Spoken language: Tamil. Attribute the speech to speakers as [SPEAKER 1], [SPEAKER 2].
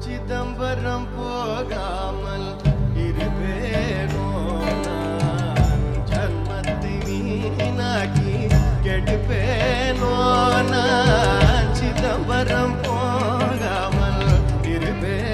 [SPEAKER 1] சிதம்பரம் போகாமல் இருவேனோ ஜன்மத்தை வீணாக்கி கெடுப்பேனோ நான்? சிதம்பரம் போகாமல் இருப்பேன்